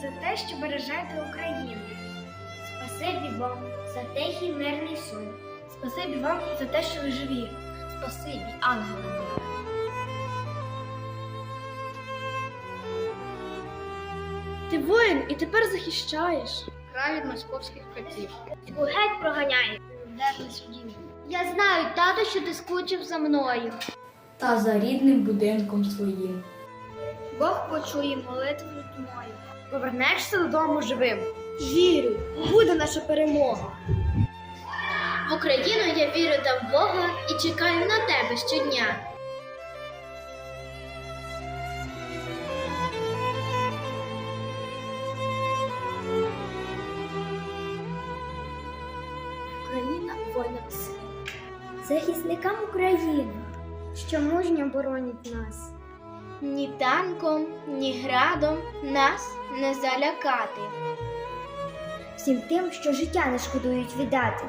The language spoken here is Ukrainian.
за те, що бережете Україну. Спасибі вам за тихий мирний сон. Спасибі вам за те, що ви живі. Спасибі, ангели. Ти воїн і тепер захищаєш. Край від московських катів. Геть проганяє. Дерли. Я знаю, тато, що ти скучив за мною. та за рідним будинком своїм. Бог почує молитву мою. Повернешся додому живим. Вірю, буде наша перемога. В Україну я вірю та в Бога і чекаю на тебе щодня. Україна воїнам сил. Захисникам України, що мужньо боронять нас. Ні танком, ні градом нас не залякати. Всім тим, що життя не шкодують віддати,